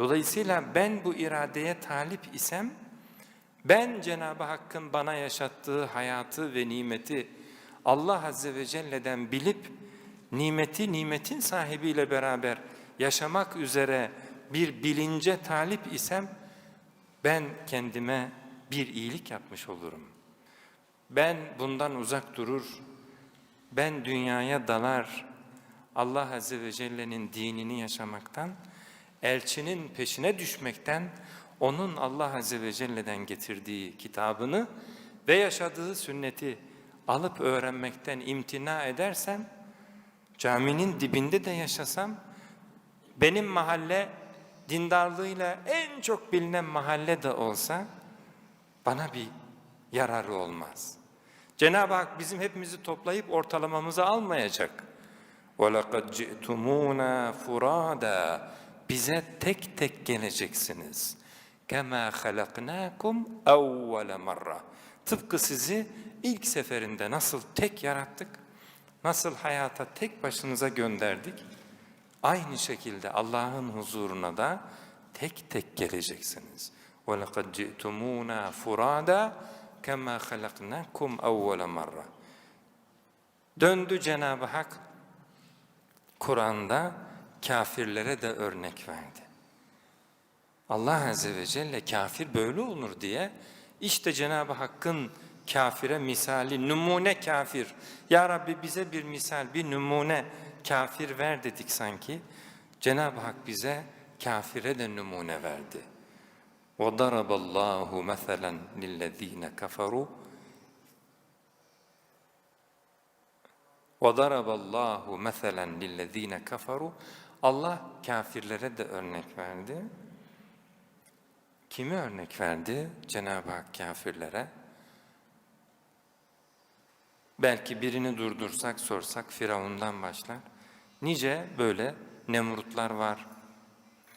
Dolayısıyla ben bu iradeye talip isem, ben Cenab-ı Hakk'ın bana yaşattığı hayatı ve nimeti Allah Azze ve Celle'den bilip, nimeti nimetin sahibiyle beraber yaşamak üzere bir bilince talip isem, ben kendime bir iyilik yapmış olurum. Ben bundan uzak durur, ben dünyaya dalar, Allah Azze ve Celle'nin dinini yaşamaktan, elçinin peşine düşmekten, onun Allah Azze ve Celle'den getirdiği kitabını ve yaşadığı sünneti alıp öğrenmekten imtina edersem, caminin dibinde de yaşasam, benim mahalle dindarlığıyla en çok bilinen mahalle de olsa, bana bir yararı olmaz. Cenab-ı Hak bizim hepimizi toplayıp ortalamamızı almayacak. وَلَقَدْ جِئْتُمُونَا فُرَادًا Bize tek tek geleceksiniz. كَمَا خَلَقْنَاكُمْ اَوَّلَ مَرَّةً Tıpkı sizi ilk seferinde nasıl tek yarattık, nasıl hayata tek başınıza gönderdik, aynı şekilde Allah'ın huzuruna da tek tek geleceksiniz. وَلَقَدْ جِئْتُمُونَا فُرَادًا كَمَا خَلَقْنَاكُمْ اَوَّلَ مَرَّةً Döndü Cenab-ı Hak Kur'an'da kafirlere de örnek verdi. Allah Azze ve Celle kafir böyle olur diye işte Cenab-ı Hakk'ın kafire misali, numune kafir. Ya Rabbi bize bir misal, bir numune kafir ver dedik sanki. Cenab-ı Hak bize kafire de numune verdi. وَضَرَبَ اللّٰهُ مَثَلًا لِلَّذ۪ينَ كَفَرُوا وَضَرَبَ اللّٰهُ مَثَلًا لِلَّذ۪ينَ كَفَرُوا Allah kafirlere de örnek verdi. Kimi örnek verdi? Cenab-ı Hak kafirlere. Belki birini durdursak, sorsak Firavun'dan başlar. Nice böyle Nemrutlar var.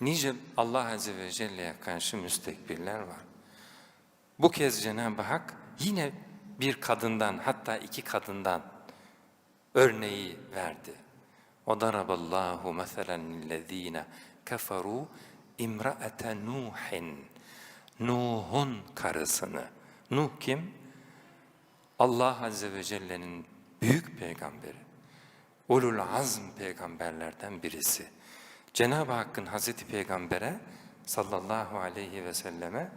Nice Allah Azze ve Celle'ye karşı müstekbirler var. Bu kez Cenab-ı Hak yine bir kadından hatta iki kadından örneği verdi. وَضَرَبَ اللّٰهُ مَثَلًا لِلَّذ۪ينَ كَفَرُوا اِمْرَأَةَ نُوحٍ Nuh'un karısını. Nuh kim? Allah Azze ve Celle'nin büyük peygamberi. Ulul azm peygamberlerden birisi. Cenab-ı Hakk'ın Hazreti Peygamber'e sallallahu aleyhi ve selleme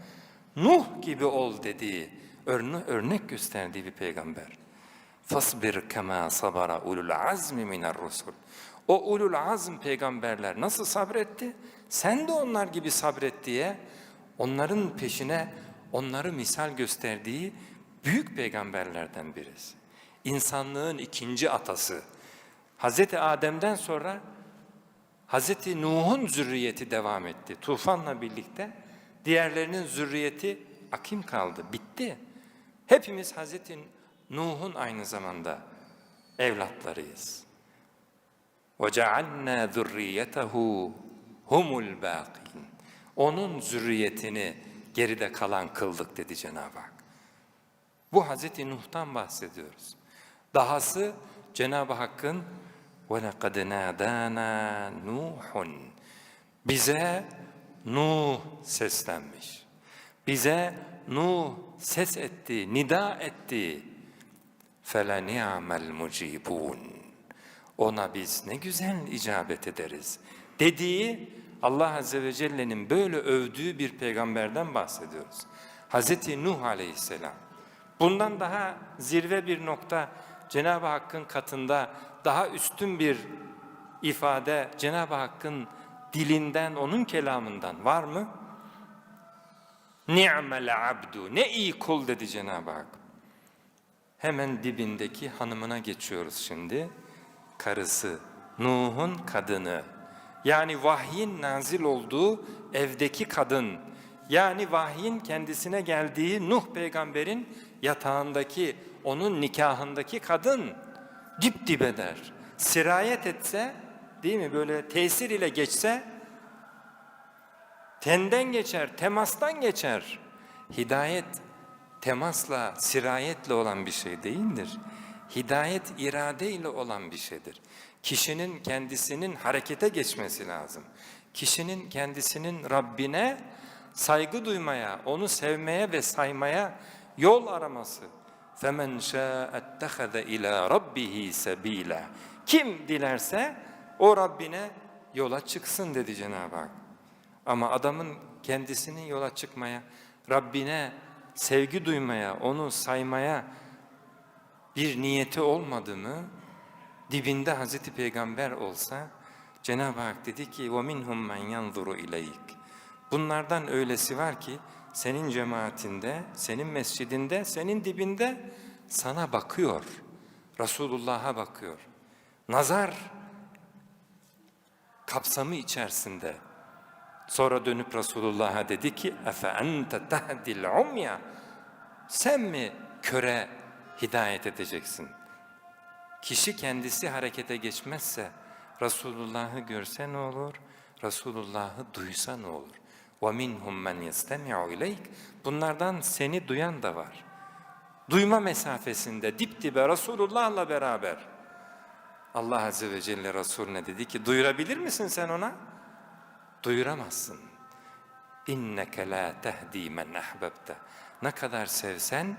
Nuh gibi ol dediği, örne örnek gösterdiği bir peygamber. Fasbir kema sabara ulul azmi minar rusul. O ulul azm peygamberler nasıl sabretti? Sen de onlar gibi sabret diye onların peşine onları misal gösterdiği büyük peygamberlerden birisi. İnsanlığın ikinci atası. Hazreti Adem'den sonra Hazreti Nuh'un zürriyeti devam etti. Tufanla birlikte diğerlerinin zürriyeti akim kaldı, bitti. Hepimiz Hazreti Nuh'un aynı zamanda evlatlarıyız. وَجَعَلْنَا ذُرِّيَّتَهُ humul bâkîn. Onun zürriyetini geride kalan kıldık dedi Cenab-ı Hak. Bu Hz. Nuh'tan bahsediyoruz. Dahası Cenab-ı Hakk'ın وَلَقَدْ نَادَانَا نُوحٌ Bize Nuh seslenmiş. Bize Nuh ses etti, nida etti فَلَنِعْمَ الْمُجِيبُونَ Ona biz ne güzel icabet ederiz dediği Allah Azze ve Celle'nin böyle övdüğü bir peygamberden bahsediyoruz. Hz. Nuh aleyhisselam. Bundan daha zirve bir nokta Cenab-ı Hakk'ın katında daha üstün bir ifade Cenab-ı Hakk'ın dilinden, onun kelamından var mı? Ni'mel abdu, ne iyi kul dedi Cenab-ı Hak. Hemen dibindeki hanımına geçiyoruz şimdi. Karısı, Nuh'un kadını. Yani vahyin nazil olduğu evdeki kadın. Yani vahyin kendisine geldiği Nuh peygamberin yatağındaki, onun nikahındaki kadın dip dibe der. Sirayet etse, değil mi böyle tesir ile geçse, tenden geçer, temastan geçer. Hidayet temasla, sirayetle olan bir şey değildir. Hidayet iradeyle olan bir şeydir. Kişinin kendisinin harekete geçmesi lazım. Kişinin kendisinin Rabbine saygı duymaya, onu sevmeye ve saymaya yol araması. فَمَنْ شَاءَ اتَّخَذَ اِلَى رَبِّهِ سَب۪يلًا Kim dilerse o Rabbine yola çıksın dedi Cenab-ı Hak. Ama adamın kendisinin yola çıkmaya, Rabbine sevgi duymaya, onu saymaya bir niyeti olmadı mı, dibinde Hazreti Peygamber olsa, Cenab-ı Hak dedi ki وَمِنْهُمْ مَنْ يَنْظُرُ اِلَيْكَ Bunlardan öylesi var ki, senin cemaatinde, senin mescidinde, senin dibinde sana bakıyor. Resulullah'a bakıyor. Nazar kapsamı içerisinde. Sonra dönüp Resulullah'a dedi ki efe ente tehdil umya sen mi köre hidayet edeceksin? Kişi kendisi harekete geçmezse Resulullah'ı görse ne olur? Resulullah'ı duysa ne olur? وَمِنْهُمْ مَنْ يَسْتَمِعُ اِلَيْكَ Bunlardan seni duyan da var. Duyma mesafesinde dip dibe Resulullah'la beraber. Allah Azze ve Celle Resulüne dedi ki duyurabilir misin sen ona? Duyuramazsın. İnneke la tehdi men ahbabte. Ne kadar sevsen,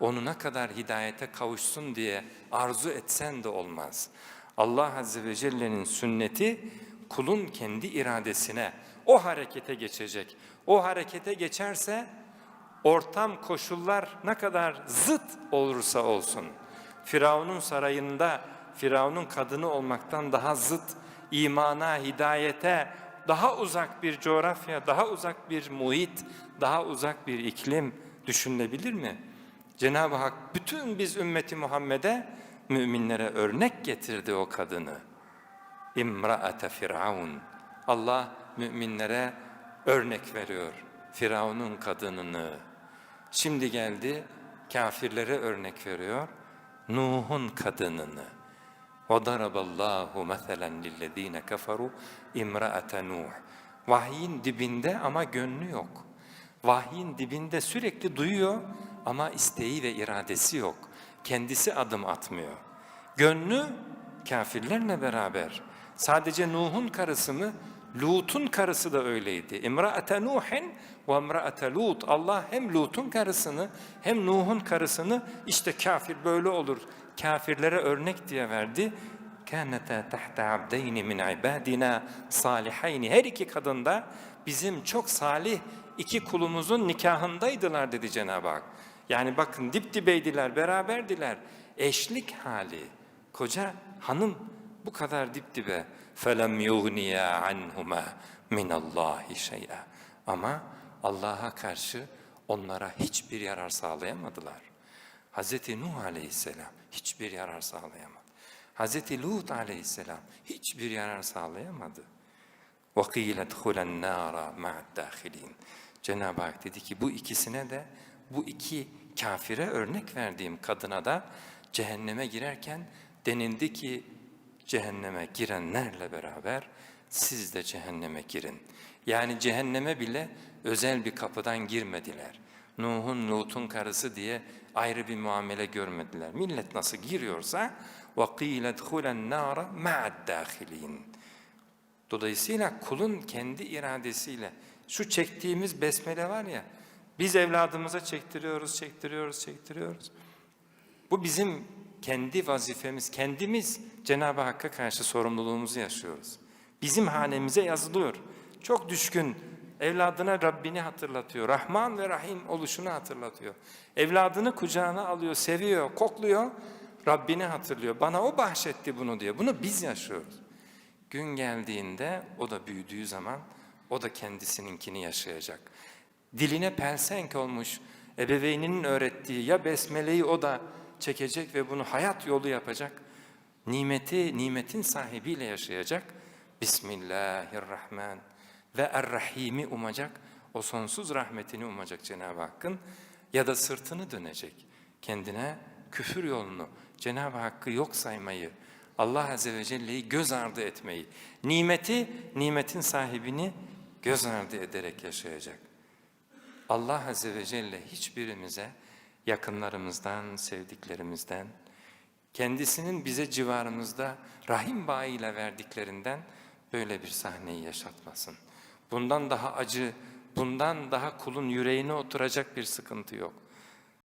onu ne kadar hidayete kavuşsun diye arzu etsen de olmaz. Allah Azze ve Celle'nin sünneti kulun kendi iradesine, o harekete geçecek. O harekete geçerse ortam, koşullar ne kadar zıt olursa olsun. Firavun'un sarayında Firavun'un kadını olmaktan daha zıt, imana, hidayete, daha uzak bir coğrafya, daha uzak bir muhit, daha uzak bir iklim düşünülebilir mi? Cenab-ı Hak bütün biz ümmeti Muhammed'e müminlere örnek getirdi o kadını. İmraate Firavun. Allah müminlere örnek veriyor Firavun'un kadınını. Şimdi geldi kafirlere örnek veriyor Nuh'un kadınını. وَضَرَبَ اللّٰهُ مَثَلًا لِلَّذ۪ينَ كَفَرُوا اِمْرَأَةَ Nuh. Vahyin dibinde ama gönlü yok. Vahyin dibinde sürekli duyuyor ama isteği ve iradesi yok. Kendisi adım atmıyor. Gönlü kafirlerle beraber. Sadece Nuh'un karısı mı? Lut'un karısı da öyleydi. İmra'ate Nuhin ve imra'ate Lut. Allah hem Lut'un karısını hem Nuh'un karısını işte kafir böyle olur. Kafirlere örnek diye verdi. Kânete tahta abdeyni min ibadina salihayni. Her iki kadın da bizim çok salih iki kulumuzun nikahındaydılar dedi Cenab-ı Hak. Yani bakın dip dibeydiler, beraberdiler. Eşlik hali. Koca hanım bu kadar dip dibe. فَلَمْ يُغْنِيَا عَنْهُمَا مِنَ اللّٰهِ شَيْئًا Ama Allah'a karşı onlara hiçbir yarar sağlayamadılar. Hz. Nuh aleyhisselam hiçbir yarar sağlayamadı. Hz. Lut aleyhisselam hiçbir yarar sağlayamadı. وَقِيلَ دْخُلَ النَّارَ مَعَ الدَّاخِلِينَ Cenab-ı Hak dedi ki bu ikisine de bu iki kafire örnek verdiğim kadına da cehenneme girerken denildi ki cehenneme girenlerle beraber siz de cehenneme girin. Yani cehenneme bile özel bir kapıdan girmediler. Nuh'un Lut'un karısı diye ayrı bir muamele görmediler. Millet nasıl giriyorsa وَقِيلَ دْخُلَ النَّارَ مَعَ الدَّاخِلِينَ Dolayısıyla kulun kendi iradesiyle şu çektiğimiz besmele var ya biz evladımıza çektiriyoruz, çektiriyoruz, çektiriyoruz. Bu bizim kendi vazifemiz, kendimiz Cenab-ı Hakk'a karşı sorumluluğumuzu yaşıyoruz. Bizim hanemize yazılıyor. Çok düşkün, evladına Rabbini hatırlatıyor. Rahman ve Rahim oluşunu hatırlatıyor. Evladını kucağına alıyor, seviyor, kokluyor. Rabbini hatırlıyor. Bana o bahşetti bunu diyor. Bunu biz yaşıyoruz. Gün geldiğinde o da büyüdüğü zaman o da kendisininkini yaşayacak. Diline pelsenk olmuş ebeveyninin öğrettiği ya besmeleyi o da çekecek ve bunu hayat yolu yapacak. Nimeti, nimetin sahibiyle yaşayacak. Bismillahirrahman ve Errahim'i umacak. O sonsuz rahmetini umacak Cenab-ı Hakk'ın. Ya da sırtını dönecek. Kendine küfür yolunu, Cenab-ı Hakk'ı yok saymayı, Allah Azze ve Celle'yi göz ardı etmeyi, nimeti, nimetin sahibini göz ardı ederek yaşayacak. Allah Azze ve Celle hiçbirimize yakınlarımızdan, sevdiklerimizden, kendisinin bize civarımızda rahim bağıyla verdiklerinden böyle bir sahneyi yaşatmasın. Bundan daha acı, bundan daha kulun yüreğine oturacak bir sıkıntı yok.